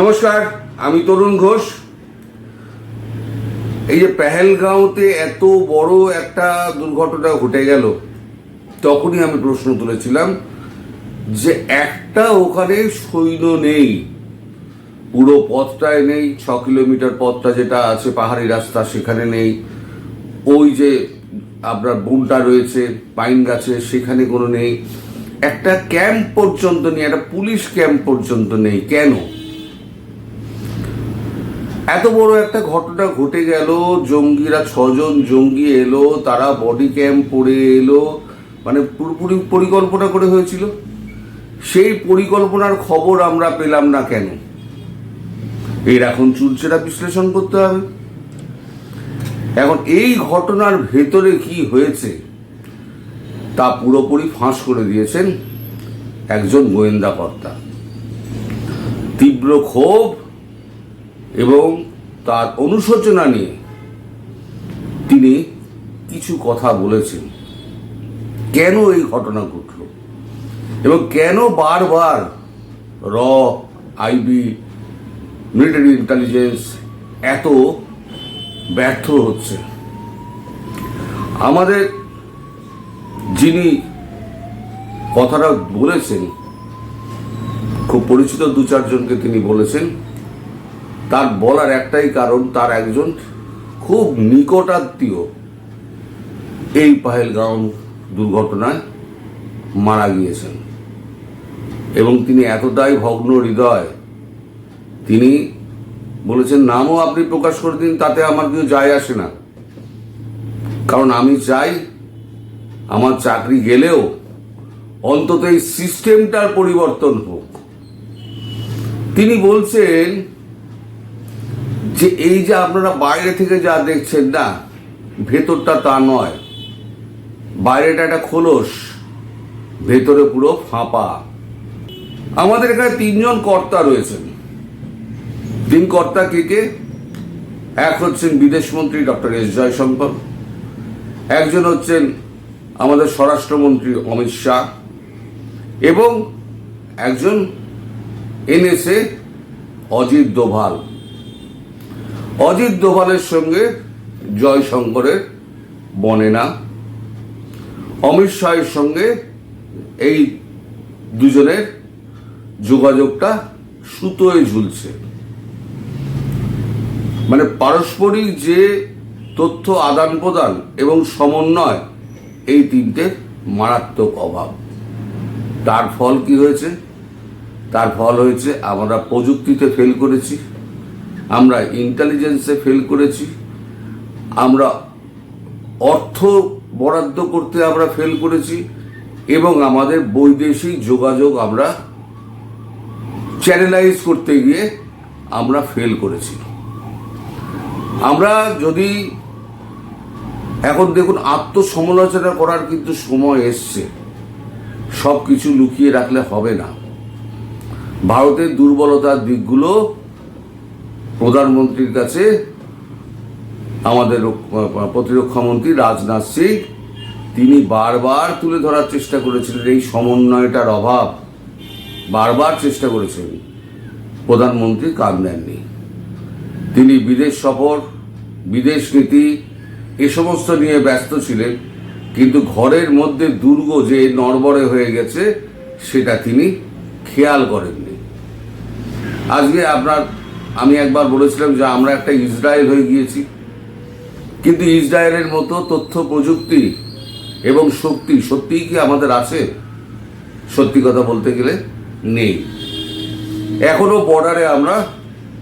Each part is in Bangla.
নমস্কার, আমি তরুণ ঘোষ। এই যে পেহেলগাঁওতে এত বড় একটা দুর্ঘটনা ঘটে গেল, তখনই আমি প্রশ্ন তুলেছিলাম যে একটা ওখানে সৈন্য নেই, পুরো পথটায় নেই, ছ কিলোমিটার পথটা যেটা আছে, পাহাড়ি রাস্তা সেখানে নেই। ওই যে আপনার বনটা রয়েছে, পাইন গাছে, সেখানে কোনো নেই। একটা ক্যাম্প পর্যন্ত নেই, একটা পুলিশ ক্যাম্প পর্যন্ত নেই। কেন? এত বড় একটা ঘটনা ঘটে গেল, জঙ্গিরা ছজন জঙ্গি এলো, তারা বডি ক্যাম্প পরে এলো মানে পুরোপুরি পরিকল্পনা করে হয়েছিল। সেই পরিকল্পনার খবর আমরা পেলাম না কেন? এর এখন চুলচেরা বিশ্লেষণ করতে হবে। এখন এই ঘটনার ভেতরে কি হয়েছে, তা পুরোপুরি ফাঁস করে দিয়েছেন একজন গোয়েন্দা কর্তা। তীব্র ক্ষোভ এবং তার অনুশোচনা নিয়ে তিনি কিছু কথা বলেছেন। কেন এই ঘটনা ঘটল? এবং কেন বারবার র আইবি মিলিটারি ইন্টেলিজেন্স এত ব্যর্থ হচ্ছে? আমাদের যিনি কথাটা বলেছেন, খুব পরিচিত দু চারজনকে তিনি বলেছেন তার বলার একটাই কারণ, তার একজন খুব নিকটাত্মীয়। এই পাহেলগাঁও দুর্ঘটনায় মারা গিয়েছেন। এবং তিনি এতটাই ভগ্ন হৃদয়, তিনি বলেছেন, নামও আপনি প্রকাশ করে দিন, তাতে আমার কেউ যায় আসে না। কারণ আমি চাই, আমার চাকরি গেলেও অন্তত এই সিস্টেমটার পরিবর্তন হোক। তিনি বলছেন যে এই যে আপনারা বাইরে থেকে যা দেখছেন, না, ভেতরটা তা নয়। বাইরেটা একটা খোলস, ভেতরে পুরো ফাঁপা। আমাদের এখানে তিনজন কর্তা রয়েছেন। তিন কর্তা কে কে? এক হচ্ছেন বিদেশমন্ত্রী ডক্টর এস জয়শঙ্কর, একজন হচ্ছেন আমাদের স্বরাষ্ট্রমন্ত্রী অমিত শাহ, এবং একজন এনএসএ অজিত দোভাল। অজিত দোভালের সঙ্গে জয়শঙ্করের বনে না অমিত শাহের সঙ্গে এই দুজনের যোগাযোগটা সুতোয় ঝুলছে। মানে পারস্পরিক যে তথ্য আদান প্রদান এবং সমন্বয়, এই তিনটে মারাত্মক অভাব। তার ফল কি হয়েছে? তার ফল হয়েছে, আমরা প্রযুক্তিতে ফেল করেছি। আমরা ইন্টেলিজেন্সে ফেল করেছি, আমরা অর্থ বরাদ্দ করতে আমরা ফেল করেছি, এবং আমাদের বৈদেশিক যোগাযোগ আমরা চ্যানেলাইজ করতে গিয়ে আমরা ফেল করেছি। আমরা যদি, এখন দেখুন আত্মসমালোচনা করার কিন্তু সময় এসছে সব কিছু লুকিয়ে রাখলে হবে না। ভারতের দুর্বলতার দিকগুলো প্রধানমন্ত্রীর কাছে আমাদের রক- প্রতিরক্ষামন্ত্রী রাজনাথ সিং, তিনি বারবার তুলে ধরার চেষ্টা করেছিলেন এই সমন্বয়টার অভাব। বারবার চেষ্টা করেছেন। প্রধানমন্ত্রী কান দেননি। তিনি বিদেশ সফর, বিদেশ নীতি, এ সমস্ত নিয়ে ব্যস্ত ছিলেন। কিন্তু ঘরের মধ্যে দুর্গ যে নড়বড়ে হয়ে গেছে, সেটা তিনি খেয়াল করেননি। আজকে আপনার আমি একবার বলেছিলাম যে আমরা একটা ইসরায়েল হয়ে গিয়েছি। কিন্তু ইসরায়েলের মতো তথ্য, প্রযুক্তি এবং শক্তি সত্যিই কি আমাদের আছে? সত্যি কথা বলতে গেলে নেই। এখনও বর্ডারে আমরা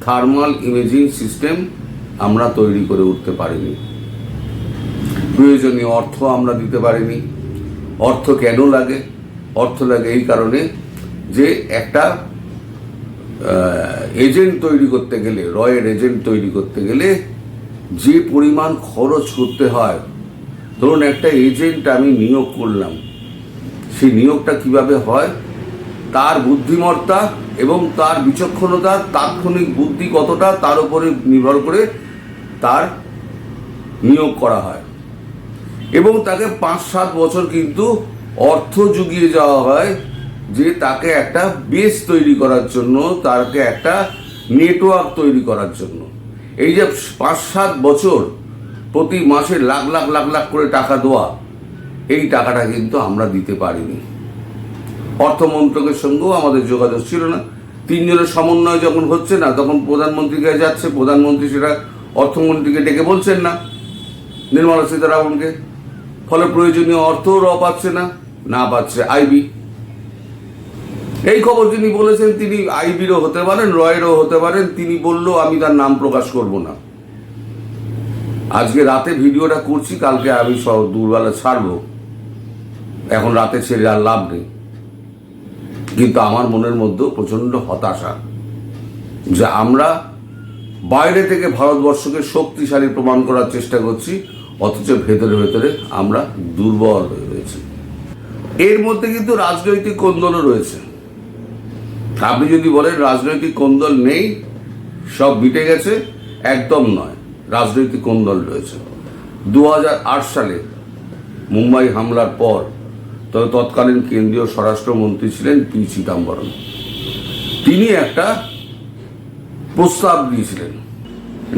থার্মাল ইমেজিং সিস্টেম আমরা তৈরি করে উঠতে পারিনি। প্রয়োজনীয় অর্থ আমরা দিতে পারিনি। অর্থ কেন লাগে? অর্থ লাগে এই কারণে যে একটা এজেন্ট তৈরি করতে গেলে রয়ের এজেন্ট তৈরি করতে গেলে যে পরিমাণ খরচ করতে হয়, ধরুন একটা এজেন্ট আমি নিয়োগ করলাম, সেই নিয়োগটা কীভাবে হয়? তার বুদ্ধিমত্তা এবং তার বিচক্ষণতা, তাৎক্ষণিক বুদ্ধি কতটা, তার উপরে নির্ভর করে তার নিয়োগ করা হয়। এবং তাকে পাঁচ সাত বছর কিন্তু অর্থ জুগিয়ে যাওয়া হয় যে তাকে একটা বেস তৈরি করার জন্য তাকে একটা নেটওয়ার্ক তৈরি করার জন্য। এই যে পাঁচ সাত বছর, প্রতি মাসে লাখ লাখ লাখ লাখ করে টাকা দেওয়া, এই টাকাটা কিন্তু আমরা দিতে পারিনি। অর্থমন্ত্রকের সঙ্গেও আমাদের যোগাযোগ ছিল না। তিনজনের সমন্বয় যখন হচ্ছে না, তখন প্রধানমন্ত্রীকে যাচ্ছে, প্রধানমন্ত্রী সেটা অর্থমন্ত্রীকে ডেকে বলছেন না, নির্মলা সীতারামনকে। ফলে প্রয়োজনীয় অর্থও র পাচ্ছে না না পাচ্ছে আইবি। এই খবর যিনি বলেছেন তিনি আইবিরও হতে পারেন, রয়েরও হতে পারেন, তিনি বলল, আমি তার নাম প্রকাশ করব না। আজকে রাতে ভিডিওটা করছি, কালকে আমি সব দুর্বেলা ছাড়বো। এখন রাতে ছেড়ে আর লাভ নেই। কিন্তু আমার মনের মধ্যেও প্রচণ্ড হতাশা যে আমরা বাইরে থেকে ভারতবর্ষকে শক্তিশালী প্রমাণ করার চেষ্টা করছি, অথচ ভেতরে ভেতরে আমরা দুর্বল হয়ে রয়েছি। এর মধ্যে কিন্তু রাজনৈতিক কোন্দলও রয়েছে। আপনি যদি বলেন রাজনৈতিক কোন্দল নেই, সব মিটে গেছে, একদম নয়। রাজনৈতিক কোন্দল রয়েছে? দু হাজার আট সালে মুম্বাই হামলার পর তবে তৎকালীন কেন্দ্রীয় স্বরাষ্ট্রমন্ত্রী ছিলেন পি চিদাম্বরম। তিনি একটা প্রস্তাব দিয়েছিলেন।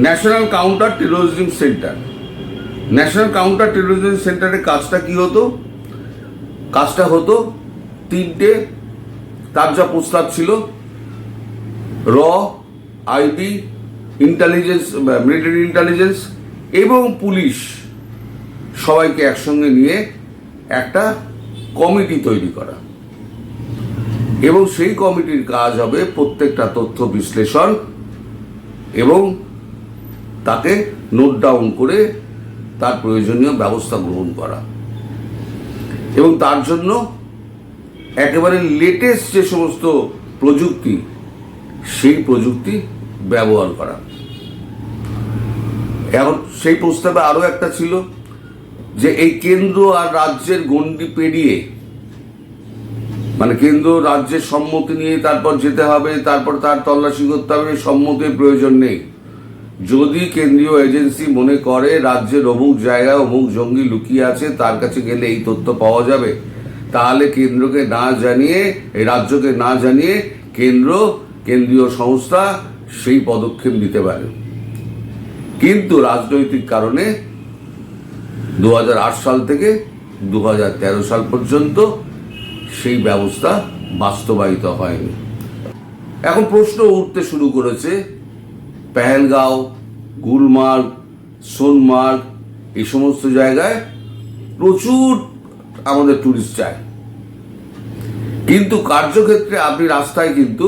National counter terrorism centre. National counter terrorism সেন্টারের কাজটা কি হতো? কাজটা হতো তিনটে তার যা প্রস্তাব ছিল, র আইবি ইন্টেলিজেন্স মিলিটারি ইন্টেলিজেন্স এবং পুলিশ সবাইকে একসঙ্গে নিয়ে একটা কমিটি তৈরি করা। এবং সেই কমিটির কাজ হবে প্রত্যেকটা তথ্য বিশ্লেষণ এবং তাকে নোট ডাউন করে তার প্রয়োজনীয় ব্যবস্থা গ্রহণ করা। এবং তার জন্য একেবারে লেটেস্ট যে সমস্ত প্রযুক্তি, সেই প্রযুক্তি ব্যবহার করা। এখন সেই প্রস্তাবে আরও একটা ছিল যে এই কেন্দ্র আর রাজ্যের গণ্ডি পেরিয়ে মানে কেন্দ্র রাজ্যের সম্মতি নিয়ে তারপর যেতে হবে, তারপর তার তল্লাশি করতে হবে সম্মতির প্রয়োজন নেই। যদি কেন্দ্রীয় এজেন্সি মনে করে রাজ্যের অমুক জায়গায় অমুক জঙ্গি লুকিয়ে আছে, তার কাছে গেলে এই তথ্য পাওয়া যাবে। তাহলে কেন্দ্রকে না জানিয়ে, এই রাজ্যকে না জানিয়ে কেন্দ্র, কেন্দ্রীয় সংস্থা সেই পদক্ষেপ নিতে পারে। কিন্তু রাজনৈতিক কারণে দু হাজার আট সাল থেকে দু হাজার তেরো সাল পর্যন্ত সেই ব্যবস্থা বাস্তবায়িত হয়নি। এখন প্রশ্ন উঠতে শুরু করেছে, পেহেলগাঁও, গুলমার্গ, সোনমার্গ, এই সমস্ত জায়গায় প্রচুর আমাদের টুরিস্ট যায় কিন্তু কার্যক্ষেত্রে আপনি রাস্তায় কিন্তু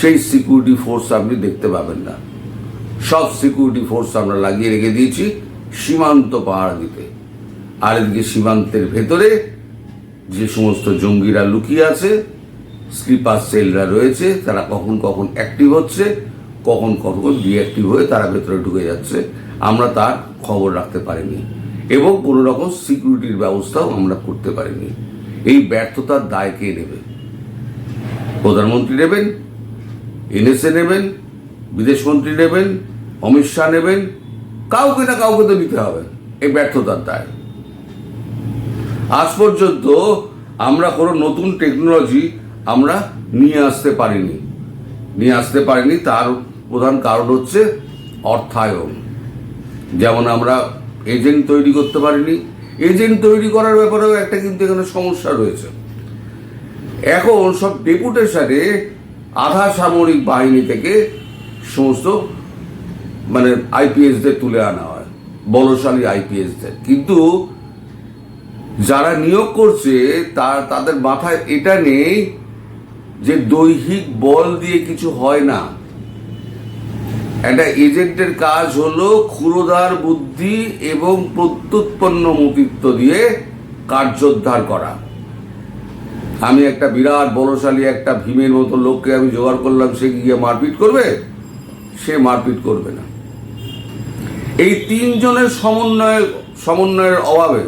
সেই সিকিউরিটি ফোর্স আপনি দেখতে পাবেন না। সব সিকিউরিটি ফোর্স আমরা লাগিয়ে রেখে দিয়েছি, সীমান্ত পাহাড় দিতে। আর এদিকে সীমান্তের ভেতরে যে সমস্ত জঙ্গিরা লুকিয়ে আছে স্লিপার সেলরা রয়েছে, তারা কখন কখন অ্যাক্টিভ হচ্ছে, কখন কখন ডিঅ্যাক্টিভ হয়ে তারা ভেতরে ঢুকে যাচ্ছে, আমরা তার খবর রাখতে পারিনি। এবং কোনো রকম সিকিউরিটির ব্যবস্থাও আমরা করতে পারিনি। এই ব্যর্থতার দায় কে নেবে? প্রধানমন্ত্রী নেবেন এনএসএ নেবেন বিদেশমন্ত্রী নেবেন, অমিত শাহ নেবেন, কাউকে না কাউকে তো নিতে হবে, এই ব্যর্থতার দায়। আজ পর্যন্ত আমরা কোনো নতুন টেকনোলজি আমরা নিয়ে আসতে পারিনি। নিয়ে আসতে পারিনি, তার প্রধান কারণ হচ্ছে অর্থায়ন। যেমন আমরা এজেন্ট তৈরি করতে পারেনি। এজেন্ট তৈরি করার ব্যাপারেও একটা কিন্তু এখানে সমস্যা রয়েছে। এখন সব ডেপুটেশনে আধা সামরিক বাহিনী থেকে সমস্ত মানে আইপিএসদের তুলে আনা হয়, বলশালী আইপিএসদের। কিন্তু যারা নিয়োগ করছে তার তাদের মাথায় এটা নেই যে দৈহিক বল দিয়ে কিছু হয় না। একটা এজেন্টের কাজ হলো ক্ষুরোদার বুদ্ধি এবং প্রত্যুৎপন্ন মতিত্ব দিয়ে কার্যোদ্ধার করা। আমি একটা বিরাট বলশালী একটা ভীমের মতো লোককে আমি জোগাড় করলাম, সে গিয়ে মারপিট করবে? সে মারপিট করবে না। এই তিনজনের সমন্বয়, সমন্বয়ের অভাবে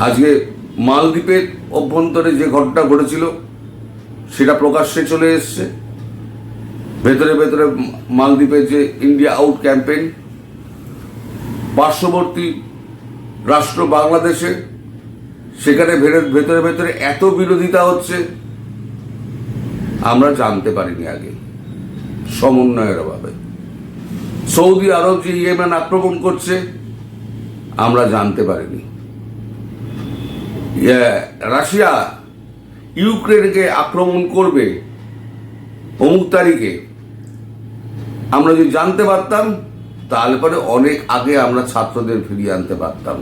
আজকে মালদ্বীপের অভ্যন্তরে যে ঘটনা ঘটেছিল, সেটা প্রকাশ্যে চলে এসছে। ভেতরে ভেতরে মালদ্বীপের যে ইন্ডিয়া আউট ক্যাম্পেইন পার্শ্ববর্তী রাষ্ট্র বাংলাদেশে সেখানে ভেতরে ভেতরে ভেতরে এত বিরোধিতা হচ্ছে আমরা জানতে পারিনি আগে সমন্বয়ের অভাবে। সৌদি আরব যে ইয়েমেন আক্রমণ করছে আমরা জানতে পারিনি। ইয়ে, রাশিয়া ইউক্রেনকে আক্রমণ করবে অমুক তারিখে আমরা যদি জানতে পারতাম, তাহলে পরে অনেক আগে আমরা ছাত্রদের ফিরিয়ে আনতে পারতাম।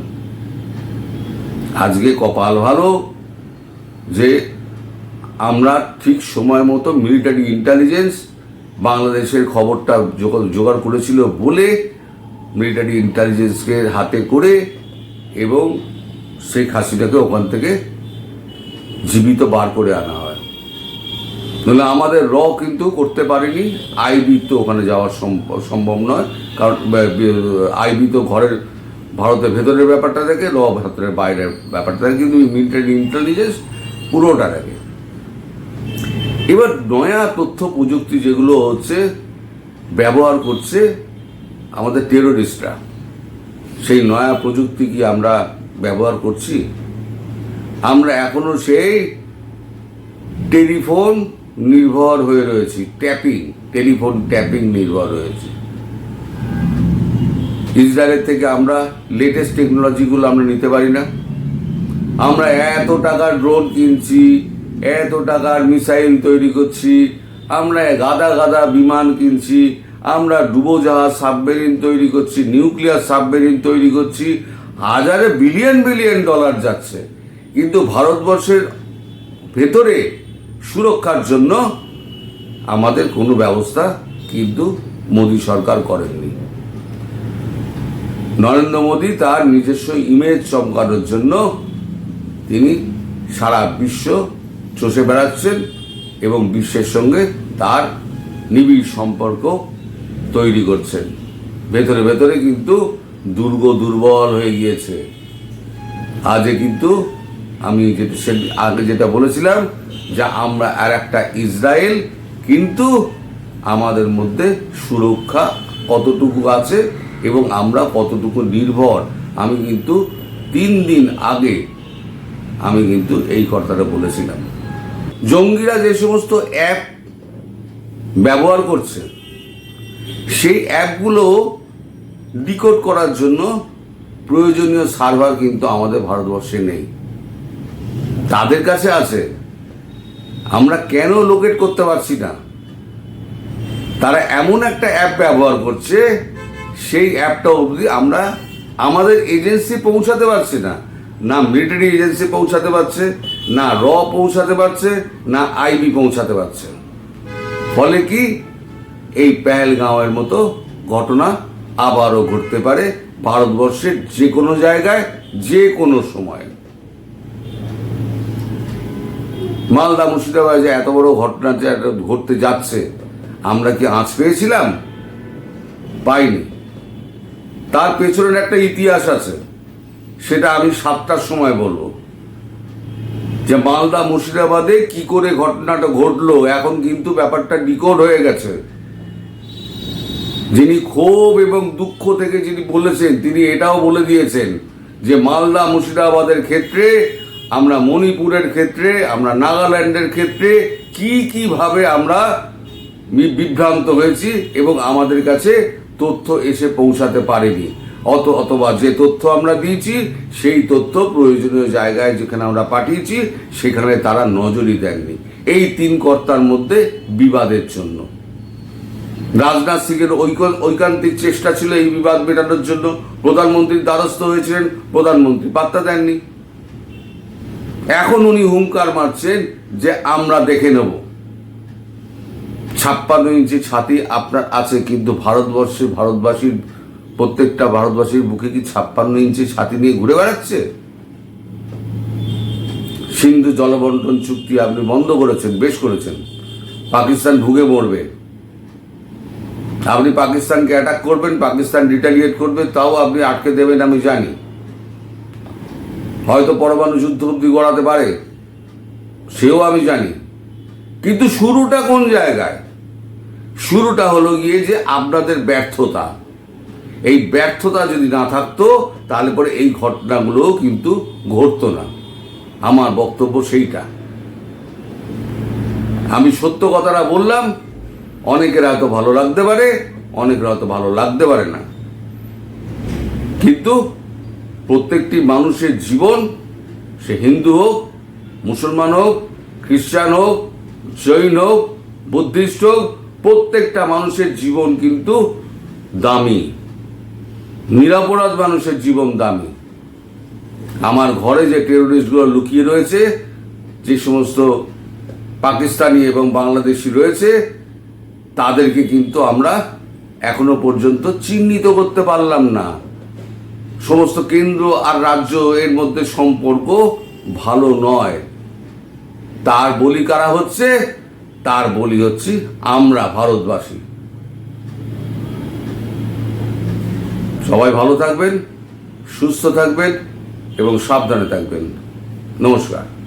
আজকে কপাল ভালো যে আমরা ঠিক সময় মতো মিলিটারি ইন্টেলিজেন্স বাংলাদেশের খবরটা জোগাড় করেছিল বলে মিলিটারি ইন্টেলিজেন্সকে হাতে করে এবং শেখ হাসিনাকে ওখান থেকে জীবিত বার করে আনা হয়। নাহলে আমাদের র কিন্তু করতে পারেনি আইবি তো ওখানে যাওয়ার সম্ভ- সম্ভব নয়, কারণ আইবি তো ঘরের, ভারতের ভেতরের ব্যাপারটা দেখে, র ভারতের বাইরের ব্যাপারটা দেখে, কিন্তু মিলিটারি ইন্টেলিজেন্স পুরোটা দেখে। এবার নয়া তথ্য প্রযুক্তি যেগুলো হচ্ছে, ব্যবহার করছে আমাদের টেরোরিস্টরা সেই নয়া প্রযুক্তি কি আমরা ব্যবহার করছি? আমরা এখনও সেই টেলিফোন নির্ভর হয়ে রয়েছি। ট্যাপিং টেলিফোন ট্যাপিং নির্ভর রয়েছে ইসরায়েলের থেকে আমরা লেটেস্ট টেকনোলজিগুলো আমরা নিতে পারি না। আমরা এত টাকার ড্রোন কিনছি, এত টাকার মিসাইল তৈরি করছি, আমরা গাদা গাদা বিমান কিনছি, আমরা ডুবোজাহাজ সাবমেরিন তৈরি করছি নিউক্লিয়ার সাবমেরিন তৈরি করছি, হাজারে বিলিয়ন বিলিয়ন ডলার যাচ্ছে। কিন্তু ভারতবর্ষের ভেতরে সুরক্ষার জন্য আমাদের কোনো ব্যবস্থা কিন্তু মোদী সরকার করেননি। নরেন্দ্র মোদী তার নিজস্ব ইমেজ চমকানোর জন্য তিনি সারা বিশ্ব চষে বেড়াচ্ছেন এবং বিশ্বের সঙ্গে তার নিবিড় সম্পর্ক তৈরি করছেন। ভেতরে ভেতরে কিন্তু দুর্গ দুর্বল হয়ে গিয়েছে। আজে কিন্তু আমি যেটা আগে যেটা বলেছিলাম যে আমরা আর একটা ইসরায়েল, কিন্তু আমাদের মধ্যে সুরক্ষা কতটুকু আছে এবং আমরা কতটুকু নির্ভর? আমি কিন্তু তিন দিন আগে, আমি কিন্তু এই কথাটা বলেছিলাম। জঙ্গিরা যে সমস্ত অ্যাপ ব্যবহার করছে, সেই অ্যাপগুলো ডিকোড করার জন্য প্রয়োজনীয় সার্ভার কিন্তু আমাদের ভারতবর্ষে নেই। তাদের কাছে আছে আমরা কেন লোকেট করতে পারছি না? তারা এমন একটা অ্যাপ ব্যবহার করছে, সেই অ্যাপটা অবধি আমরা আমাদের এজেন্সি পৌঁছাতে পারছি না। না মিলিটারি এজেন্সি পৌঁছাতে পারছে, না র পৌঁছাতে পারছে, না আইবি পৌঁছাতে পারছে। ফলে কি? এই পেহেলগাঁওয়ের মতো ঘটনা আবারও ঘটতে পারে ভারতবর্ষের যে কোনো জায়গায় যে কোনো সময়। মালদা মুর্শিদাবাদে যে এত বড় ঘটনা ঘটতে যাচ্ছে, আমরা কি আঁচ পেয়েছিলাম? পাইনি। তার পেছনের একটা ইতিহাস আছে, সেটা আমি সাতটার সময় বলব। যে মালদা মুর্শিদাবাদে কি করে ঘটনাটা ঘটলো, এখন কিন্তু ব্যাপারটা ডিকোড হয়ে গেছে। যিনি ক্ষোভ এবং দুঃখ থেকে যিনি বলেছেন, তিনি এটাও বলে দিয়েছেন যে মালদা মুর্শিদাবাদের ক্ষেত্রে আমরা মণিপুরের ক্ষেত্রে, আমরা নাগাল্যান্ডের ক্ষেত্রে কি কীভাবে আমরা বিভ্রান্ত হয়েছি এবং আমাদের কাছে তথ্য এসে পৌঁছাতে পারেনি। অত, অথবা যে তথ্য আমরা দিয়েছি, সেই তথ্য প্রয়োজনীয় জায়গায় যেখানে আমরা পাঠিয়েছি, সেখানে তারা নজরই দেননি। এই তিন কর্তার মধ্যে বিবাদের জন্য। রাজনাথ সিং এর ঐকান্তিক চেষ্টা ছিল এই বিবাদ মেটানোর জন্য। প্রধানমন্ত্রীর দ্বারস্থ হয়েছিলেন, প্রধানমন্ত্রী পাত্তা দেননি। এখন উনি হুঙ্কার মারছেন যে আমরা দেখে নেব। ছাপ্পান্ন ইঞ্চি ছাতি আপনার আছে, কিন্তু ভারতবর্ষে, ভারতবাসীর, প্রত্যেকটা ভারতবাসীর বুকে কি ছাপ্পান্ন ইঞ্চি ছাতি নিয়ে ঘুরে বেড়াচ্ছে? সিন্ধু জলবন্টন চুক্তি আপনি বন্ধ করেছেন, বেশ করেছেন। পাকিস্তান ভুগে মরবে। আপনি পাকিস্তানকে অ্যাটাক করবেন, পাকিস্তান রিটালিয়েট করবে, তাও আপনি আটকে দেবেন, আমি জানি। হয়তো পরমাণু যুদ্ধ অব্দি গড়াতে পারে। সেও আমি জানি। কিন্তু শুরুটা কোন জায়গায়? শুরুটা হলো গিয়ে যে আপনাদের ব্যর্থতা। এই ব্যর্থতা যদি না থাকতো, তাহলে পরে এই ঘটনাগুলো কিন্তু ঘটতো না। আমার বক্তব্য সেইটা। আমি সত্য কথাটা বললাম, অনেকের হয়তো ভালো লাগতে পারে, অনেকের হয়তো ভালো লাগতে পারে না। কিন্তু প্রত্যেকটি মানুষের জীবন সে হিন্দু হোক, মুসলমান হোক, খ্রিস্টান হোক, জৈন হোক, বুদ্ধিস্ট হোক, প্রত্যেকটা মানুষের জীবন কিন্তু দামি। নিরাপরাধ মানুষের জীবন দামি। আমার ঘরে যে টেরোরিস্টগুলো লুকিয়ে রয়েছে, যে সমস্ত পাকিস্তানি এবং বাংলাদেশি রয়েছে, তাদেরকে কিন্তু আমরা এখনও পর্যন্ত চিহ্নিত করতে পারলাম না। সমস্ত কেন্দ্র আর রাজ্য এর মধ্যে সম্পর্ক ভালো নয়। তার বলি কারা হচ্ছে? তার বলি হচ্ছে আমরা, ভারতবাসী। সবাই ভালো থাকবেন, সুস্থ থাকবেন এবং সাবধানে থাকবেন। নমস্কার।